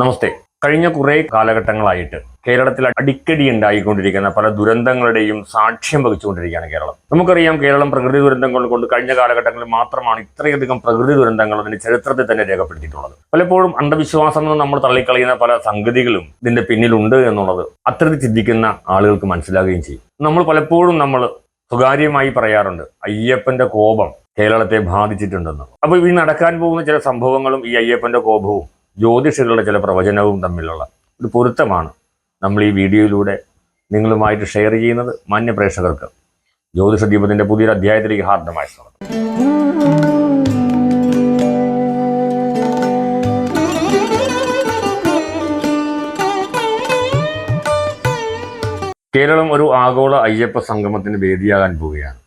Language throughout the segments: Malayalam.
നമസ്തേ. കഴിഞ്ഞ കുറേ കാലഘട്ടങ്ങളായിട്ട് കേരളത്തിൽ അടിക്കടി ഉണ്ടായിക്കൊണ്ടിരിക്കുന്ന പല ദുരന്തങ്ങളുടെയും സാക്ഷ്യം വഹിച്ചുകൊണ്ടിരിക്കുകയാണ് കേരളം. നമുക്കറിയാം കേരളം പ്രകൃതി ദുരന്തങ്ങൾ കൊണ്ട് കഴിഞ്ഞ കാലഘട്ടങ്ങളിൽ മാത്രമാണ് ഇത്രയധികം പ്രകൃതി ദുരന്തങ്ങൾ അതിന്റെ ചരിത്രത്തിൽ തന്നെ രേഖപ്പെടുത്തിയിട്ടുള്ളത്. പലപ്പോഴും അന്ധവിശ്വാസങ്ങൾ നമ്മൾ തള്ളിക്കളയുന്ന പല സംഗതികളും ഇതിന്റെ പിന്നിലുണ്ട് എന്നുള്ളത് അത്തരത്തിൽ ചിന്തിക്കുന്ന ആളുകൾക്ക് മനസ്സിലാകുകയും ചെയ്യും. നമ്മൾ പലപ്പോഴും നമ്മൾ സ്വകാര്യമായി പറയാറുണ്ട് അയ്യപ്പന്റെ കോപം കേരളത്തെ ബാധിച്ചിട്ടുണ്ടെന്ന്. അപ്പോൾ ഈ നടക്കാൻ പോകുന്ന ചില സംഭവങ്ങളും ഈ അയ്യപ്പന്റെ കോപവും ജ്യോതിഷികളുടെ ചില പ്രവചനവും തമ്മിലുള്ള ഒരു പൊരുത്തമാണ് നമ്മൾ ഈ വീഡിയോയിലൂടെ നിങ്ങളുമായിട്ട് ഷെയർ ചെയ്യുന്നത് മാന്യ പ്രേക്ഷകർക്ക്. ജ്യോതിഷ ദീപത്തിന്റെ പുതിയൊരു അധ്യായത്തിലേക്ക് ഹാർദമായി സ്വാഗതം. കേരളം ഒരു ആഗോള അയ്യപ്പ സംഗമത്തിന് വേദിയാകാൻ പോവുകയാണ്.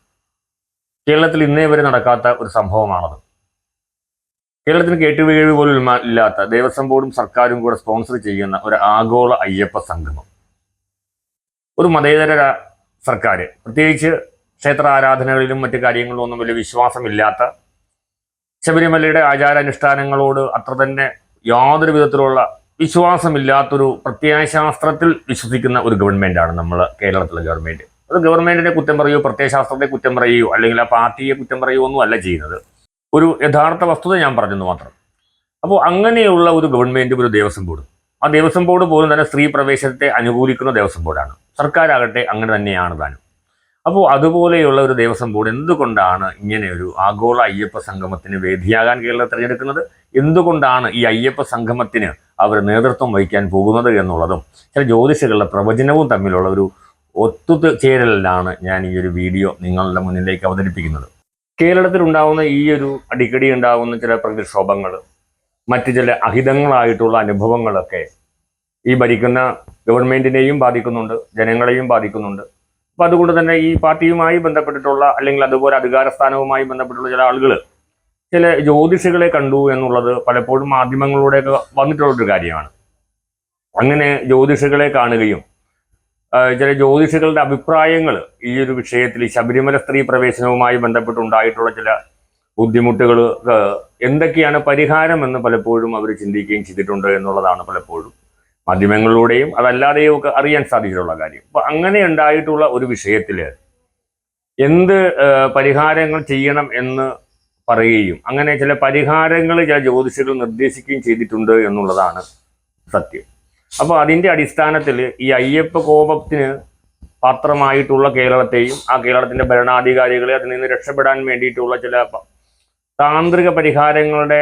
കേരളത്തിൽ ഇന്നേ വരെ നടക്കാത്ത ഒരു സംഭവമാണത്. കേരളത്തിന് കേട്ടുവീഴ് പോലും ഇല്ലാത്ത ദേവസ്വം ബോർഡും സർക്കാരും കൂടെ സ്പോൺസർ ചെയ്യുന്ന ഒരു ആഗോള അയ്യപ്പ സംഗമം. ഒരു മതേതര സർക്കാർ പ്രത്യേകിച്ച് ക്ഷേത്ര ആരാധനകളിലും മറ്റു കാര്യങ്ങളിലും ഒന്നും വലിയ വിശ്വാസമില്ലാത്ത ശബരിമലയുടെ ആചാരാനുഷ്ഠാനങ്ങളോട് അത്ര തന്നെ യാതൊരു വിധത്തിലുള്ള വിശ്വാസമില്ലാത്തൊരു പ്രത്യയശാസ്ത്രത്തിൽ വിശ്വസിക്കുന്ന ഒരു ഗവൺമെന്റാണ് നമ്മൾ കേരളത്തിലെ ഗവൺമെന്റ് അത് ഗവൺമെന്റിനെ കുറ്റം പറയുകയോ പ്രത്യയശാസ്ത്രത്തെ കുറ്റം പറയുകയോ അല്ലെങ്കിൽ ആ പാർട്ടിയെ കുറ്റം പറയുകയോ ഒന്നും അല്ല ചെയ്യുന്നത്. ഒരു യഥാർത്ഥ വസ്തുത ഞാൻ പറഞ്ഞെന്ന് മാത്രം. അപ്പോൾ അങ്ങനെയുള്ള ഒരു ഗവൺമെന്റ് ഒരു ദേവസ്വം ബോർഡും. ആ ദേവസ്വം ബോർഡ് പോലും തന്നെ സ്ത്രീ പ്രവേശനത്തെ അനുകൂലിക്കുന്ന ദേവസ്വം ബോർഡാണ് സർക്കാരാകട്ടെ അങ്ങനെ തന്നെയാണ് താനും. അപ്പോൾ അതുപോലെയുള്ള ഒരു ദേവസ്വം ബോർഡ് എന്തുകൊണ്ടാണ് ഇങ്ങനെ ഒരു ആഗോള അയ്യപ്പ സംഗമത്തിന് വേദിയാകാൻ കേരളം തിരഞ്ഞെടുക്കുന്നത്? എന്തുകൊണ്ടാണ് ഈ അയ്യപ്പ സംഗമത്തിന് അവർ നേതൃത്വം വഹിക്കാൻ പോകുന്നത് എന്നുള്ളതും ചില ജ്യോതിഷികളുടെ പ്രവചനവും തമ്മിലുള്ള ഒരു ഒത്തുചേരലിലാണ് ഞാൻ ഈ ഒരു വീഡിയോ നിങ്ങളുടെ മുന്നിലേക്ക് അവതരിപ്പിക്കുന്നത്. കേരളത്തിൽ ഉണ്ടാകുന്ന ഈ ഒരു അടിക്കടി ഉണ്ടാകുന്ന ചില പ്രകൃതിക്ഷോഭങ്ങൾ മറ്റ് ചില അഹിതങ്ങളായിട്ടുള്ള അനുഭവങ്ങളൊക്കെ ഈ ഭരിക്കുന്ന ഗവൺമെന്റിനെയും ബാധിക്കുന്നുണ്ട് ജനങ്ങളെയും ബാധിക്കുന്നുണ്ട്. അപ്പൊ അതുകൊണ്ട് തന്നെ ഈ പാർട്ടിയുമായി ബന്ധപ്പെട്ടിട്ടുള്ള അല്ലെങ്കിൽ അതുപോലെ അധികാരസ്ഥാനവുമായി ബന്ധപ്പെട്ടുള്ള ചില ആളുകൾ ചില ജ്യോതിഷികളെ കണ്ടു എന്നുള്ളത് പലപ്പോഴും മാധ്യമങ്ങളിലൂടെയൊക്കെ വന്നിട്ടുള്ളൊരു കാര്യമാണ്. അങ്ങനെ ജ്യോതിഷികളെ കാണുകയും ചില ജ്യോതിഷികളുടെ അഭിപ്രായങ്ങൾ ഈ ഒരു വിഷയത്തിൽ ശബരിമല സ്ത്രീ പ്രവേശനവുമായി ബന്ധപ്പെട്ടുണ്ടായിട്ടുള്ള ചില ബുദ്ധിമുട്ടുകൾ എന്തൊക്കെയാണ് പരിഹാരം എന്ന് പലപ്പോഴും അവർ ചിന്തിക്കുകയും ചെയ്തിട്ടുണ്ട് എന്നുള്ളതാണ് പലപ്പോഴും മാധ്യമങ്ങളിലൂടെയും അതല്ലാതെയും ഒക്കെ അറിയാൻ സാധിച്ചിട്ടുള്ള കാര്യം. അപ്പൊ അങ്ങനെ ഉണ്ടായിട്ടുള്ള ഒരു വിഷയത്തിൽ എന്ത് പരിഹാരങ്ങൾ ചെയ്യണം എന്ന് പറയുകയും അങ്ങനെ ചില പരിഹാരങ്ങൾ ചില ജ്യോതിഷികൾ നിർദ്ദേശിക്കുകയും ചെയ്തിട്ടുണ്ട് എന്നുള്ളതാണ് സത്യം. അപ്പോൾ അതിന്റെ അടിസ്ഥാനത്തിൽ ഈ അയ്യപ്പ കോപത്തിന് പാത്രമായിട്ടുള്ള കേരളത്തെയും ആ കേരളത്തിന്റെ ഭരണാധികാരികളെ അതിൽ നിന്ന് രക്ഷപ്പെടാൻ വേണ്ടിയിട്ടുള്ള ചില താന്ത്രിക പരിഹാരങ്ങളുടെ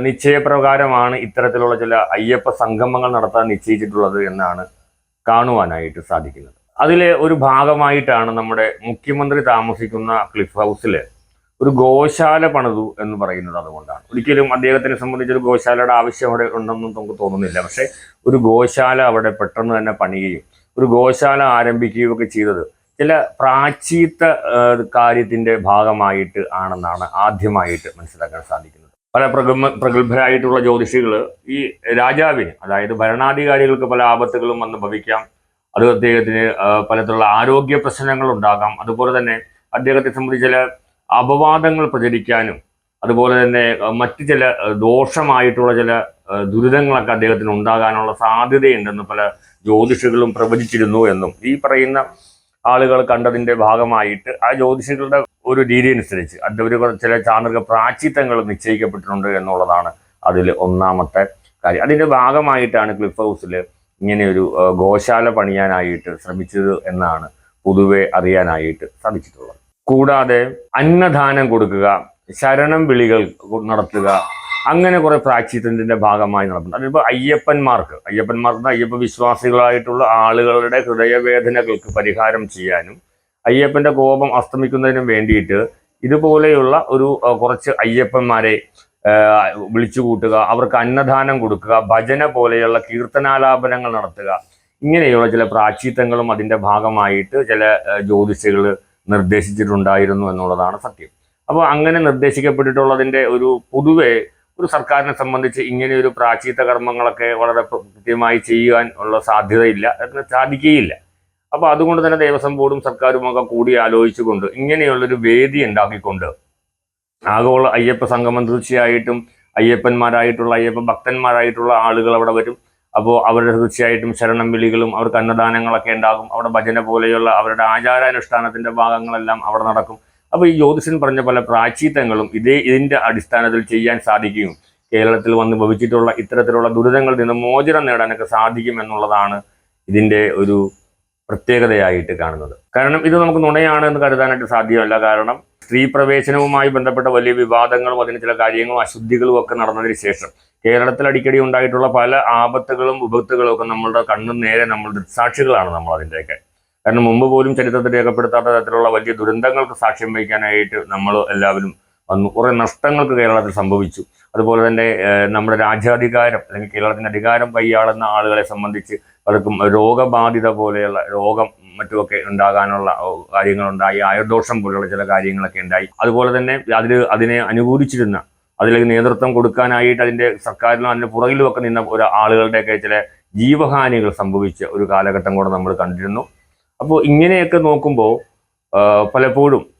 നിശ്ചയപ്രകാരമാണ് ഇത്തരത്തിലുള്ള ചില അയ്യപ്പ സംഗമങ്ങൾ നടത്താൻ നിശ്ചയിച്ചിട്ടുള്ളത് എന്നാണ് കാണുവാനായിട്ട് സാധിക്കുന്നത്. അതിലെ ഒരു ഭാഗമായിട്ടാണ് നമ്മുടെ മുഖ്യമന്ത്രി താമസിക്കുന്ന ക്ലിഫ് ഹൗസിൽ ഒരു ഗോശാല പണിതു എന്ന് പറയുന്നത് അതുകൊണ്ടാണ്. ഒരിക്കലും അദ്ദേഹത്തിനെ സംബന്ധിച്ച് ഒരു ഗോശാലയുടെ ആവശ്യം അവിടെ ഉണ്ടെന്നും നമുക്ക് തോന്നുന്നില്ല. പക്ഷേ ഒരു ഗോശാല അവിടെ പെട്ടെന്ന് തന്നെ പണിയുകയും ഒരു ഗോശാല ആരംഭിക്കുകയും ഒക്കെ ചെയ്തത് ചില പ്രാചീത്ത കാര്യത്തിന്റെ ഭാഗമായിട്ട് ആണെന്നാണ് ആദ്യമായിട്ട് മനസ്സിലാക്കാൻ സാധിക്കുന്നത്. പല പ്രഗമ പ്രഗത്ഭരായിട്ടുള്ള ജ്യോതിഷികൾ ഈ രാജാവിന് അതായത് ഭരണാധികാരികൾക്ക് പല ആപത്തുകളും വന്ന് ഭവിക്കാം അത് അദ്ദേഹത്തിന് പലതരത്തിലുള്ള ആരോഗ്യ പ്രശ്നങ്ങൾ ഉണ്ടാകാം. അതുപോലെ തന്നെ അദ്ദേഹത്തെ സംബന്ധിച്ച് ചില അപവാദങ്ങൾ പ്രചരിക്കാനും അതുപോലെ തന്നെ മറ്റ് ചില ദോഷമായിട്ടുള്ള ചില ദുരിതങ്ങളൊക്കെ അദ്ദേഹത്തിന് ഉണ്ടാകാനുള്ള സാധ്യതയുണ്ടെന്ന് പല ജ്യോതിഷികളും പ്രവചിച്ചിരുന്നു എന്നും. ഈ പറയുന്ന ആളുകൾ കണ്ടതിന്റെ ഭാഗമായിട്ട് ആ ജ്യോതിഷികളുടെ ഒരു രീതി അനുസരിച്ച് അത് ഒരു ചില ചാന്ദ്രിക പ്രാചിത്വങ്ങൾ നിശ്ചയിക്കപ്പെട്ടിട്ടുണ്ട് എന്നുള്ളതാണ് അതിൽ ഒന്നാമത്തെ കാര്യം. അതിന്റെ ഭാഗമായിട്ടാണ് ക്ലിഫ് ഹൗസിൽ ഇങ്ങനെയൊരു ഗോശാല പണിയാനായിട്ട് ശ്രമിച്ചത് എന്നാണ് പൊതുവെ അറിയാനായിട്ട് സാധിച്ചിട്ടുള്ളത്. കൂടാതെ അന്നദാനം കൊടുക്കുക ശരണം വിളികൾ നടത്തുക അങ്ങനെ കുറെ പ്രാചീത്യത്തിന്റെ ഭാഗമായി നടക്കുന്നു അതിപ്പോൾ അയ്യപ്പന്മാർക്ക് അയ്യപ്പന്മാർക്ക് അയ്യപ്പ വിശ്വാസികളായിട്ടുള്ള ആളുകളുടെ ഹൃദയവേദനകൾക്ക് പരിഹാരം ചെയ്യാനും അയ്യപ്പന്റെ കോപം അസ്തമിക്കുന്നതിനും വേണ്ടിയിട്ട് ഇതുപോലെയുള്ള ഒരു കുറച്ച് അയ്യപ്പന്മാരെ വിളിച്ചു കൂട്ടുക അവർക്ക് അന്നദാനം കൊടുക്കുക ഭജന പോലെയുള്ള കീർത്തനാലാപനങ്ങൾ നടത്തുക ഇങ്ങനെയുള്ള ചില പ്രാചീത്തങ്ങളും അതിന്റെ ഭാഗമായിട്ട് ചില ജ്യോതിഷികൾ നിർദ്ദേശിച്ചിട്ടുണ്ടായിരുന്നു എന്നുള്ളതാണ് സത്യം. അപ്പോൾ അങ്ങനെ നിർദ്ദേശിക്കപ്പെട്ടിട്ടുള്ളതിന്റെ ഒരു പൊതുവെ ഒരു സർക്കാരിനെ സംബന്ധിച്ച് ഇങ്ങനെ ഒരു കർമ്മങ്ങളൊക്കെ വളരെ കൃത്യമായി ചെയ്യാൻ ഉള്ള സാധ്യതയില്ല സാധിക്കുകയില്ല. അപ്പോൾ അതുകൊണ്ട് തന്നെ ദേവസ്വം ബോർഡും സർക്കാരും ഒക്കെ കൂടി ആലോചിച്ചുകൊണ്ട് ഇങ്ങനെയുള്ളൊരു വേദി ഉണ്ടാക്കിക്കൊണ്ട് ആഗോള അയ്യപ്പ സംഗമം തീർച്ചയായിട്ടും അയ്യപ്പന്മാരായിട്ടുള്ള അയ്യപ്പ ഭക്തന്മാരായിട്ടുള്ള ആളുകൾ അവിടെ വരും. അപ്പോൾ അവരുടെ തീർച്ചയായിട്ടും ശരണം വിളികളും അവർക്ക് അന്നദാനങ്ങളൊക്കെ ഉണ്ടാകും. അവിടെ ഭജന പോലെയുള്ള അവരുടെ ആചാരാനുഷ്ഠാനത്തിന്റെ ഭാഗങ്ങളെല്ലാം അവിടെ നടക്കും. അപ്പോൾ ഈ ജ്യോതിഷൻ പറഞ്ഞ പല പ്രാചീത്തങ്ങളും ഇതേ ഇതിന്റെ അടിസ്ഥാനത്തിൽ ചെയ്യാൻ സാധിക്കും. കേരളത്തിൽ വന്ന് ഭവിച്ചിട്ടുള്ള ഇത്തരത്തിലുള്ള ദുരിതങ്ങളിൽ നിന്ന് മോചനം നേടാനൊക്കെ സാധിക്കും എന്നുള്ളതാണ് ഇതിന്റെ ഒരു പ്രത്യേകതയായിട്ട് കാണുന്നത്. കാരണം ഇത് നമുക്ക് നുണയാണ് എന്ന് കരുതാനായിട്ട് സാധ്യമല്ല. കാരണം സ്ത്രീ പ്രവേശനവുമായി ബന്ധപ്പെട്ട വലിയ വിവാദങ്ങളും അതിന് ചില കാര്യങ്ങളും അശുദ്ധികളും ഒക്കെ നടന്നതിന് ശേഷം കേരളത്തിൽ അടിക്കടി ഉണ്ടായിട്ടുള്ള പല ആപത്തുകളും വിപത്തുകളും ഒക്കെ നമ്മളുടെ കണ്ണും നേരെ നമ്മൾ ദൃക്സാക്ഷികളാണ് നമ്മൾ അതിന്റെയൊക്കെ. കാരണം മുമ്പ് പോലും ചരിത്രത്തിൽ രേഖപ്പെടുത്താത്ത തരത്തിലുള്ള വലിയ ദുരന്തങ്ങൾക്ക് സാക്ഷ്യം വഹിക്കാനായിട്ട് നമ്മൾ എല്ലാവരും വന്നു. കുറെ നഷ്ടങ്ങൾക്ക് കേരളത്തിൽ സംഭവിച്ചു. അതുപോലെ തന്നെ നമ്മുടെ രാജ്യാധികാരം അല്ലെങ്കിൽ കേരളത്തിന്റെ അധികാരം കൈയാളുന്ന ആളുകളെ സംബന്ധിച്ച് പലർക്കും രോഗബാധിത പോലെയുള്ള രോഗം മറ്റുമൊക്കെ ഉണ്ടാകാനുള്ള കാര്യങ്ങളുണ്ടായി. ആയുർദോഷം പോലെയുള്ള ചില കാര്യങ്ങളൊക്കെ ഉണ്ടായി. അതുപോലെ തന്നെ അതിൽ അതിനെ അനുകൂലിച്ചിരുന്ന അതിലേക്ക് നേതൃത്വം കൊടുക്കാനായിട്ട് അതിന്റെ സർക്കാരിലും അതിന്റെ പുറകിലും ഒക്കെ നിന്ന ഒരു ആളുകളുടെയൊക്കെ ചില ജീവഹാനികൾ സംഭവിച്ച ഒരു കാലഘട്ടം കൂടെ നമ്മൾ കണ്ടിരുന്നു. അപ്പോൾ ഇങ്ങനെയൊക്കെ നോക്കുമ്പോൾ പലപ്പോഴും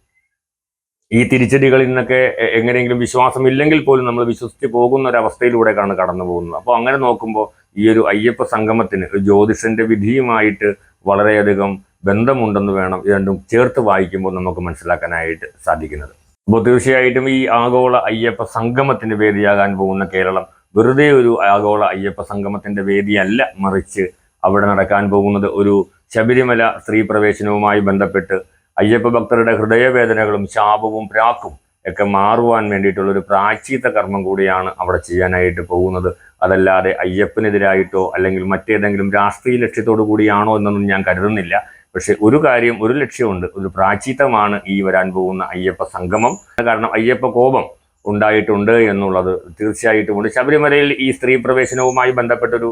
ഈ തിരിച്ചടികളിൽ നിന്നൊക്കെ എങ്ങനെയെങ്കിലും വിശ്വാസം ഇല്ലെങ്കിൽ പോലും നമ്മൾ വിശ്വസിച്ച് പോകുന്ന ഒരു അവസ്ഥയിലൂടെയാണ് കടന്നു പോകുന്നത്. അപ്പോൾ അങ്ങനെ നോക്കുമ്പോൾ ഈ ഒരു അയ്യപ്പ സംഗമത്തിന് ഒരു ജ്യോതിഷന്റെ വിധിയുമായിട്ട് വളരെയധികം ബന്ധമുണ്ടെന്ന് വേണം രണ്ടും ചേർത്ത് വായിക്കുമ്പോൾ നമുക്ക് മനസ്സിലാക്കാനായിട്ട് സാധിക്കുന്നത്. അപ്പോൾ തീർച്ചയായിട്ടും ഈ ആഗോള അയ്യപ്പ സംഗമത്തിന്റെ വേദിയാകാൻ പോകുന്ന കേരളം വെറുതെ ഒരു ആഗോള അയ്യപ്പ സംഗമത്തിന്റെ വേദിയല്ല മറിച്ച് അവിടെ നടക്കാൻ പോകുന്നത് ഒരു ശബരിമല സ്ത്രീ പ്രവേശനവുമായി ബന്ധപ്പെട്ട് അയ്യപ്പ ഭക്തരുടെ ഹൃദയവേദനകളും ശാപവും പ്രാക്കും ഒക്കെ മാറുവാൻ വേണ്ടിയിട്ടുള്ള ഒരു പ്രാചീത കർമ്മം കൂടിയാണ് അവിടെ ചെയ്യാനായിട്ട് പോകുന്നത്. അതല്ലാതെ അയ്യപ്പനെതിരായിട്ടോ അല്ലെങ്കിൽ മറ്റേതെങ്കിലും രാഷ്ട്രീയ ലക്ഷ്യത്തോടു കൂടിയാണോ എന്നൊന്നും ഞാൻ കരുതുന്നില്ല. പക്ഷെ ഒരു കാര്യം ഒരു ലക്ഷ്യമുണ്ട്. ഒരു പ്രാചീതമാണ് ഈ വരാൻ പോകുന്ന അയ്യപ്പ സംഗമം. കാരണം അയ്യപ്പ കോപം ഉണ്ടായിട്ടുണ്ട് എന്നുള്ളത് തീർച്ചയായിട്ടും ഉണ്ട്. ശബരിമലയിൽ ഈ സ്ത്രീ പ്രവേശനവുമായി ബന്ധപ്പെട്ടൊരു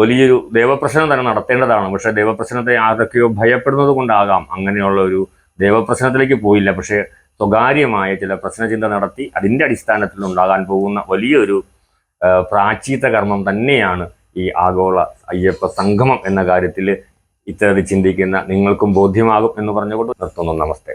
വലിയൊരു ദേവപ്രശ്നം തന്നെ നടത്തേണ്ടതാണ്. പക്ഷേ ദേവപ്രശ്നത്തെ ആരൊക്കെയോ ഭയപ്പെടുന്നത് കൊണ്ടാകാം. അങ്ങനെയുള്ള ഒരു ദേവപ്രശ്നത്തിലേക്ക് പോയില്ല. പക്ഷേ സ്വകാര്യമായ ചില പ്രശ്നചിന്ത നടത്തി അതിന്റെ അടിസ്ഥാനത്തിൽ ഉണ്ടാകാൻ പോകുന്ന വലിയൊരു പ്രാചീത കർമ്മം തന്നെയാണ് ഈ ആഗോള അയ്യപ്പ സംഗമം എന്ന കാര്യത്തിൽ ഇത്തരത്തിൽ ചിന്തിക്കുന്ന നിങ്ങൾക്കും ബോധ്യമാകും എന്ന് പറഞ്ഞുകൊണ്ട് നിർത്തുന്നു. നമസ്തേ.